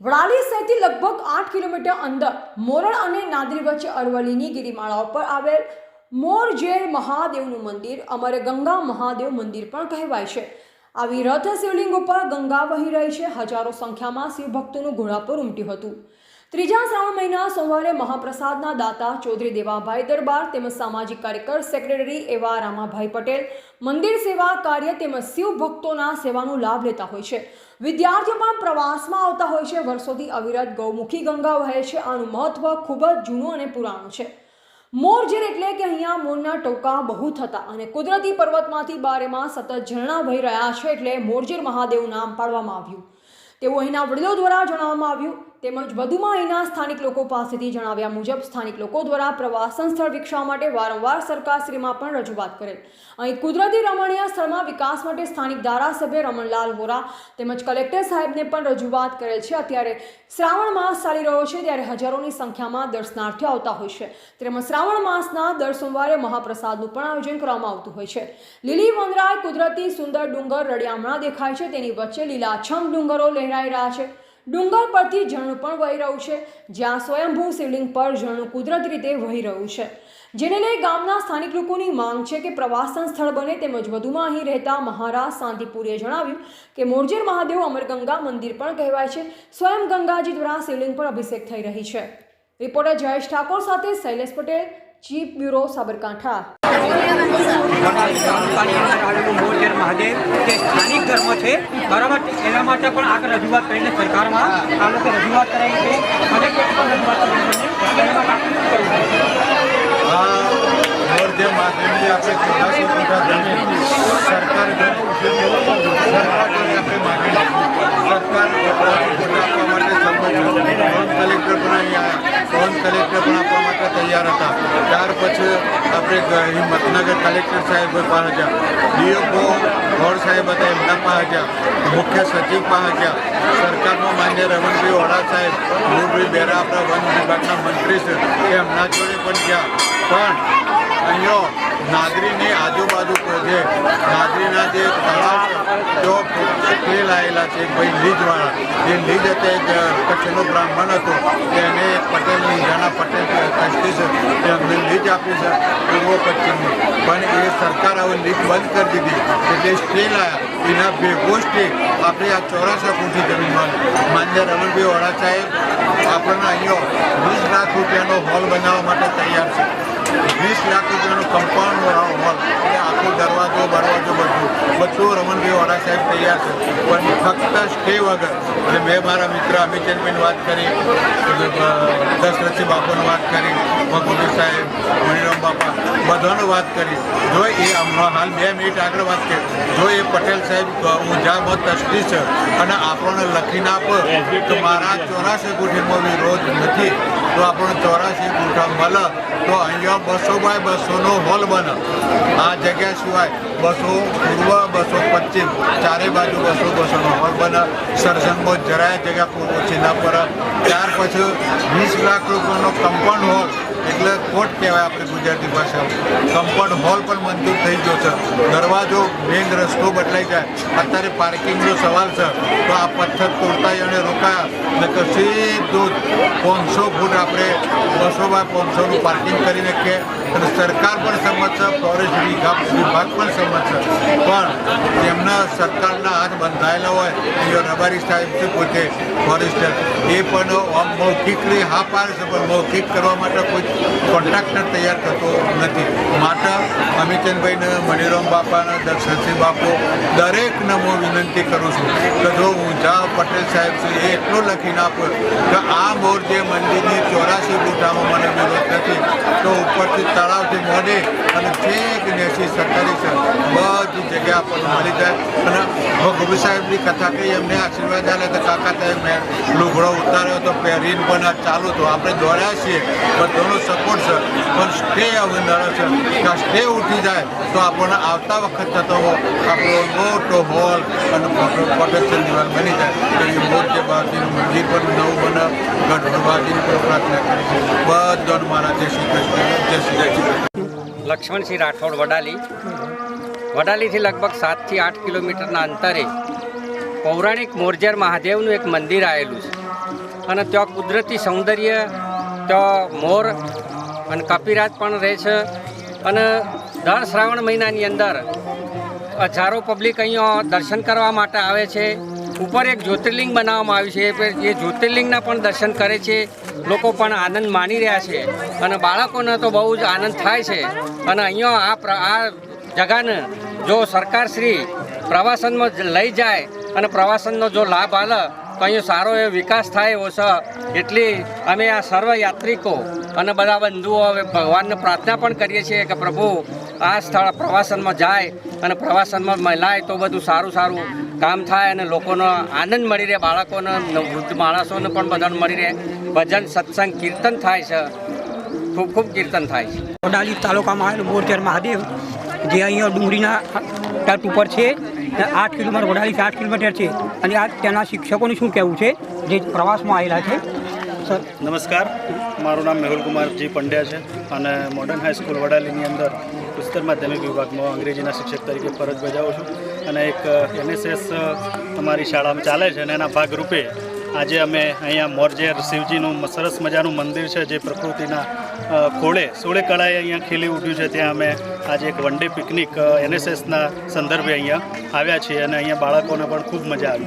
વડાલી શહેરથી લગભગ આઠ કિલોમીટર અંદર મોરળ અને નાદરી વચ્ચે અરવલ્લીની ગિરિમાળાઓ પર આવેલ મોરજેર મહાદેવનું મંદિર, અમારે ગંગા મહાદેવ મંદિર પણ કહેવાય છે. આવી રથ શિવલિંગ ઉપર ગંગા વહી રહી છે. હજારો સંખ્યામાં શિવભક્તોનું ઘોડાપુર ઉમટ્યું હતું. ત્રીજા શ્રાવણ મહિના સોમવારે મહાપ્રસાદના દાતા ચૌધરી દેવાભાઈ દરબાર તેમજ સામાજિક કાર્યકર સેક્રેટરી એવા રામાભાઈ પટેલ, મંદિર સેવા કાર્ય તેમજ શિવ ભક્તોના સેવાનો લાભ લેતા હોય છે. વિદ્યાર્થીઓ પણ પ્રવાસમાં આવતા હોય છે. વર્ષોથી અવિરત ગૌમુખી ગંગા વહે છે. આનું મહત્વ ખૂબ જ જૂનું અને પુરાણું છે. મોરજેર એટલે કે અહીંયા મોરના ટોકા બહુ થતા અને કુદરતી પર્વતમાંથી બારેમાં સતત ઝરણા વહી રહ્યા છે એટલે મોરજેર મહાદેવ નામ પાડવામાં આવ્યું. તેવું અહીંના વડીલો દ્વારા જણાવવામાં આવ્યું તેમજ વધુમાં અહીંના સ્થાનિક લોકો પાસેથી જણાવ્યા મુજબ સ્થાનિક લોકો દ્વારા પ્રવાસન સ્થળ વિકસાવવા માટે વારંવાર સરકારશ્રીમાં પણ રજૂઆત કરેલ. અહીં કુદરતી રમણીય સ્થળમાં વિકાસ માટે સ્થાનિક ધારાસભ્ય રમણલાલ વોરા તેમજ કલેક્ટર સાહેબને પણ રજૂઆત કરેલ છે. અત્યારે શ્રાવણ માસ ચાલી રહ્યો છે ત્યારે હજારોની સંખ્યામાં દર્શનાર્થીઓ આવતા હોય છે. તેમજ શ્રાવણ માસના દર સોમવારે મહાપ્રસાદનું પણ આયોજન કરવામાં આવતું હોય છે. લીલી વનરાય કુદરતી સુંદર ડુંગર રડિયામણા દેખાય છે. તેની વચ્ચે લીલાછમ ડુંગરો લહેરાઈ રહ્યા છે. ડુંગર પરથી ઝરણું પણ વહી રહ્યું છે, જ્યાં સ્વયંભૂ શિવલિંગ પર ઝરણું કુદરતી રીતે વહી રહ્યું છે. જેને લઈ ગામના સ્થાનિક લોકોની માંગ છે કે પ્રવાસન સ્થળ બને તેમજ વધુમાં અહીં રહેતા મહારાજ શાંતિપુરીએ જણાવ્યું કે મોરજેર મહાદેવ અમરગંગા મંદિર પણ કહેવાય છે. સ્વયં ગંગાજી દ્વારા શિવલિંગ પર અભિષેક થઈ રહી છે. રિપોર્ટર જયેશ ઠાકોર સાથે શૈલેષ પટેલ, ચીફ બ્યુરો સાબરકાંઠા. અંદર મહાદેવ તે સ્થાનિક ધર્મ છે બરાબર એના માટે પણ આગળ રજૂઆત કરીને સરકારમાં આ લોકો રજૂઆત કરાઈ છે અને એના માટે આપણે કરવું આપણે સરકાર આપવા માટે. ફોન કલેક્ટર પણ અહીંયા ફોન કલેક્ટર પણ આપવા માટે તૈયાર હતા પછી આપણે હિંમતનગર કલેક્ટર સાહેબ પાસે ગયા ડીએફઓ ગોળ સાહેબ હતા, એમના પાસે મુખ્ય સચિવ પાસે ગયા સરકારમાં માન્ય રમણભાઈ વડા સાહેબ મૂળભાઈ બેરા આપણા વન વિભાગના મંત્રી છે. એ એમના જોડે પણ ગયા. પણ અહીંયા નાગરીની આજુબાજુ જે નાગરીના જે તળાવ તેલ આવેલા છે ભાઈ લીજવાળા. એ લીજ હતા એક કચ્છનો બ્રાહ્મણ હતો. એને પટેલની લીજાના પટેલ ટ્રસ્ટી છે. તે અમને લીજ આપી છે પૂર્વ પશ્ચિમની પણ એ સરકાર હવે લીજ બંધ કરી દીધી. એટલે સ્ટે આવ્યા એના ભેગો સ્ટે આપણે આ ચોરાસા ફૂટની જમીનમાં માન્ય રમણભાઈ વડા સાહેબ આપણને અહીંયા વીસ લાખ રૂપિયાનો હોલ બનાવવા માટે તૈયાર છે. વીસ લાખ રૂપિયાનો કમ્પાઉન્ડ હોલ એટલે આખો દરવાજો બરવાજો બધું રમણભાઈ વાળા સાહેબ તૈયાર છે. પણ ફક્ત સ્ટે વગર. અને મેં મારા મિત્ર અમિતચંદભાઈને વાત કરી દશરથસિંહ બાપુની વાત કરી ભગવતી સાહેબ, મણિરામ બાપા, બધાનો વાત કરી. જો એ હાલ બે મિનિટ આગળ વાત કરી. જો એ પટેલ સાહેબ હું ઊંઝામાં તસ્તી છે, અને આપણને લખીને આપ, તો મારા ચોરાસી ગુઠીમાં વિરોધ નથી. તો આપણને ચોરાસી ગુઠા મળે તો અહીંયા બસો બાય બસોનો હોલ બને. આ જગ્યા સિવાય બસો પૂર્વ, બસો પશ્ચિમ ચારે બાજુ બસો બસોનો હોલ બને. સરસંગમાં જરાય જગ્યા પૂર્વ ચિંતા પડે. ત્યાર પછી વીસ લાખ રૂપિયાનો કમ્પાઉન્ડ હોલ એટલે કોટ કહેવાય આપણે ગુજરાતી ભાષામાં કમ્પાઉન્ડ હોલ પણ મંજૂર થઈ ગયો છે. દરવાજો, મેઇન રસ્તો બદલાઈ જાય. અત્યારે પાર્કિંગનો સવાલ છે. તો આ પથ્થર તોડતા અને રોકાયા. નકર સીધું પાંચસો ફૂટ આપણે બસો બાય પાંચસોનું પાર્કિંગ કરી નાખીએ અને સરકાર પણ સંમત છે, ફોરેસ્ટ વિભાગ વિભાગ પણ સંમત છે. પણ તેમના સરકારના હાથ બંધાયેલા હોય એ રબારી સાહેબ છે પોતે ફોરેસ્ટર એ પણ મૌખિકલી હા પાડે છે, પણ મૌખિક કરવા માટે કોઈ કોન્ટ્રાક્ટર તૈયાર થતો નથી. માટે અમિતચંદભાઈને, મણિરામ બાપાને, દર્શનસિંહ બાપુ દરેકને હું વિનંતી કરું છું કે જો ઊંઝા પટેલ સાહેબ છે, એ એટલું લખીને આપો કે આ મોરજે મંદિરની ચોરાસી ફૂટામાં મને વિરોધ નથી, તો ઉપરથી તળાવથી મોડી અને છેક નેસી સરકારી છે બધી જગ્યા આપણને મળી જાય. અને ગુરુ સાહેબની કથા કહી, એમને આશીર્વાદ આલે તો કાકા સાહેબ મેં લુગડો ઉતાર્યો તો પહેરીને પણ ચાલુ તો આપણે દોડ્યા છીએ, પણ દોડો સપોર્ટ છે. પણ સ્ટે હવે નડે છે. કે સ્ટે ઉઠી જાય તો આપણને આવતા વખત થતો આપણો મોટો હોલ અને પ્રોટેક્શન દિવાલ બની જાય. એવી મોટે બાજીનું મંદિર પણ નવું બને ગઢ બાજીની પણ પ્રાર્થના કરી છે બધાને મારા જય શ્રી કૃષ્ણ. જય શ્રી લક્ષ્મણસિંહ રાઠોડ વડાલી. વડાલીથી લગભગ સાતથી આઠ કિલોમીટરના અંતરે પૌરાણિક મોરજેર મહાદેવનું એક મંદિર આવેલું છે. અને ત્યાં કુદરતી સૌંદર્ય, ત્યાં મોર અને કપિરાજ પણ રહે છે. અને દર શ્રાવણ મહિનાની અંદર હજારો પબ્લિક અહીંયા દર્શન કરવા માટે આવે છે. ઉપર એક જ્યોતિર્લિંગ બનાવવામાં આવ્યું છે એ જ્યોતિર્લિંગના પણ દર્શન કરે છે. લોકો પણ આનંદ માણી રહ્યા છે અને બાળકોને તો બહુ જ આનંદ થાય છે. અને અહીંયા આ આ જગાને જો સરકારશ્રી પ્રવાસનમાં લઈ જાય અને પ્રવાસનનો જો લાભ આલે, તો અહીંયા સારો એવો વિકાસ થાય એવો છે. એટલી અમે આ સર્વ યાત્રિકો અને બધા બંધુઓ હવે ભગવાનને પ્રાર્થના પણ કરીએ છીએ કે પ્રભુ આ સ્થળ પ્રવાસનમાં જાય અને પ્રવાસનમાં મહિલાએ તો બધું સારું સારું કામ થાય અને લોકોનો આનંદ મળી રહે બાળકોને વૃદ્ધ માણસોને પણ બધાને મળી રહે. ભજન સત્સંગ કીર્તન થાય છે. ખૂબ ખૂબ કીર્તન થાય છે. વડાલી તાલુકામાં આવેલું મોરચર મહાદેવ જે અહીંયા ડુંગળીના તટ ઉપર છે આઠ કિલોમીટર વડાલીથી આઠ કિલોમીટર છે. અને આ ત્યાંના શિક્ષકોનું શું કહેવું છે? જે પ્રવાસમાં આવેલા છે. સર. નમસ્કાર. મારું નામ મેહુલ કુમારજી પંડ્યા છે અને મોડર્ન હાઈસ્કૂલ વડાલીની અંદર ઉચ્ચતર માધ્યમિક વિભાગમાં અંગ્રેજીના શિક્ષક તરીકે ફરજ બજાવું છું અને એક એનએસએસ અમારી શાળામાં ચાલે છે અને એના ભાગરૂપે આજે અમે અહીંયા મોરજેર શિવજીનું સરસ મજાનું મંદિર છે જે પ્રકૃતિના ખોળે, સોળે કળાએ અહીંયા ખીલી ઉઠ્યું છે. ત્યાં અમે આજે એક વન ડે પિકનિક એનએસએસના સંદર્ભે અહીંયા આવ્યા છીએ અને અહીંયા બાળકોને પણ ખૂબ મજા આવી.